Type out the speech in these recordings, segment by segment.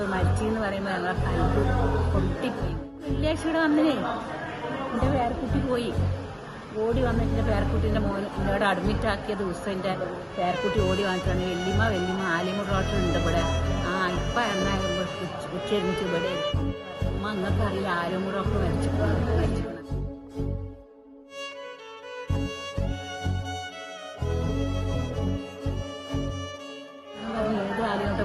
ഞങ്ങൾക്കിപ്പോൾ മരിച്ചെന്ന് പറയുമ്പോൾ ഞങ്ങളെ കൽപ്പ് പൊട്ടിപ്പോയി. വെള്ളിയാഴ്ച ഇവിടെ വന്നില്ലേ? എന്റെ പേരക്കുട്ടി പോയി. ഓടി വന്നിട്ട് എന്റെ പേരക്കുട്ടീന്റെ മോൻ എന്നോട് അഡ്മിറ്റ് ആക്കിയ ദിവസം എന്റെ പേരക്കുട്ടി ഓടി വന്നിട്ടാണ്. വെല്ലിമ വെല്ലിമ വെല്ലിമ ആലിമുട് ഉണ്ട് ഇവിടെ. ആ ഇപ്പം എന്നാ ഉച്ചരിഞ്ഞിട്ട് ഇവിടെ. അമ്മ അങ്ങക്ക് അറിയില്ല ആലിമുടൊക്കെ മരിച്ചു മരിച്ചിരിക്കണം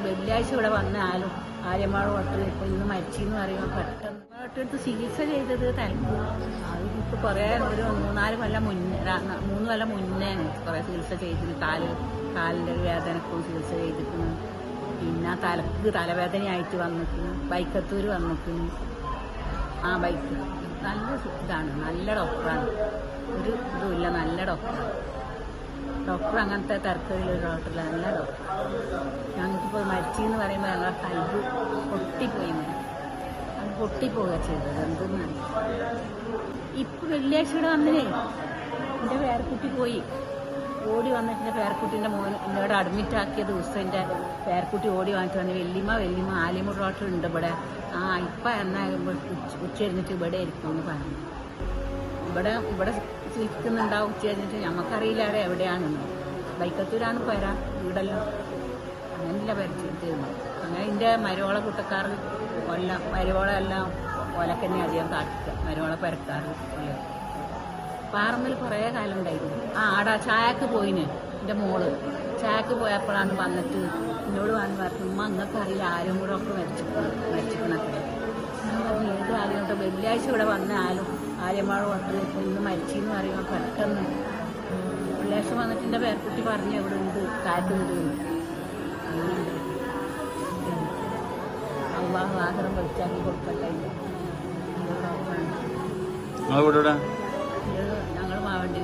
വെള്ളിയാഴ്ച ഇവിടെ വന്ന ആലും ആര്യമാട് വട്ട് ഇപ്പൊ ഇന്ന് മരിച്ചെന്ന് പറയുമ്പോൾ പെട്ടെന്ന് വട്ടെടുത്ത് ചികിത്സ ചെയ്തത് തലക്ക് അതിപ്പോൾ കുറേ ഒരു മൂന്നാൽ കൊല്ലം മുന്നേ മൂന്ന് കൊല്ലം മുന്നേ കുറേ ചികിത്സ ചെയ്തിട്ട് കാൽ കാലിന്റെ വേദനക്കും ചികിത്സ ചെയ്തിട്ടുണ്ട് പിന്നെ തലക്ക് തലവേദനയായിട്ട് വന്നിക്കുന്നു ബൈക്കത്തൂർ വന്നിക്കുന്നു ആ ബൈക്ക് നല്ല ഇതാണ് നല്ല ഡോക്ടറാണ് ഒരു ഇതുമില്ല നല്ല ഡോക്ടറാണ് ഡോക്ടർ അങ്ങനത്തെ തരത്തിലുള്ള ഡോക്ടറല്ല നല്ല ഡോക്ടർ. ഞങ്ങൾക്കിപ്പോൾ മരിച്ചെന്ന് പറയുമ്പോൾ ഞങ്ങളെ കൽബ് പൊട്ടിപ്പോയി. അത് പൊട്ടിപ്പോവുക ചെയ്തത്. എന്തെന്നാണ് ഇപ്പം വെള്ളിയാഴ്ച ഇവിടെ വന്നില്ലേ? എന്റെ പേരക്കുട്ടി പോയി. ഓടി വന്നിട്ട് എന്റെ പേരക്കുട്ടീന്റെ മോൻ എന്നോട് അഡ്മിറ്റ് ആക്കിയ ദിവസം എന്റെ പേർക്കുട്ടി ഓടി വാങ്ങിച്ചു വന്നു വെല്ലിമ വെല്ലിമ ഉണ്ട് ഇവിടെ. ആ ഇപ്പം എന്നാ എഴുന്നിട്ട് ഇവിടെ ഇരിക്കുമെന്ന് പറഞ്ഞു. ഇവിടെ ഇവിടെ ചിരിക്കുന്നുണ്ടാവും ഉച്ച കഴിഞ്ഞിട്ട്. ഞമ്മക്കറിയില്ല അവിടെ എവിടെയാണെന്ന്. ബൈക്കത്തൂരാണ് പോരാ വീടെല്ലാം. അങ്ങനെയല്ല പരിചയത്തിരുന്നു പിന്നെ എന്റെ മരോളെ കൂട്ടക്കാർ കൊല്ലം മരോളെല്ലാം ഓലക്കന്നെ അധികം കാട്ടിക്കുക മരോളെ പരക്കാറ്. കൊല്ലം പാറമ്മിൽ കുറേ കാലം ഉണ്ടായിരുന്നു ആ ആടാ ചായക്ക് പോയിന് എന്റെ മോൾ. ചായക്ക് പോയപ്പോഴാണ് വന്നിട്ട് എന്നോട് വന്ന് പറഞ്ഞു ഉമ്മ അങ്ങക്കറിയില്ല ആരും കൂടെ ഒക്കെ മരിച്ചു മരിച്ചിട്ടുണ്ടെങ്കിൽ ഞാൻ പറഞ്ഞു ഏത് ആരും വെള്ളിയാഴ്ച ഇവിടെ വന്ന ആലും ആര്യമാട് വട്ട് ഇപ്പം ഇന്ന് മരിച്ചെന്ന് പറയുമ്പോൾ പെട്ടെന്ന് വെള്ളിയാഴ്ച വന്നിട്ട് എന്റെ പേരക്കുട്ടി പറഞ്ഞു ഇവിടെ ഉണ്ട് കാറ്റ് വിടുന്നു അള്ളാഹു ആഗ്രഹം വെളിച്ചാക്കി കൊടുക്കട്ടെ. ഞങ്ങൾ മാവേണ്ടി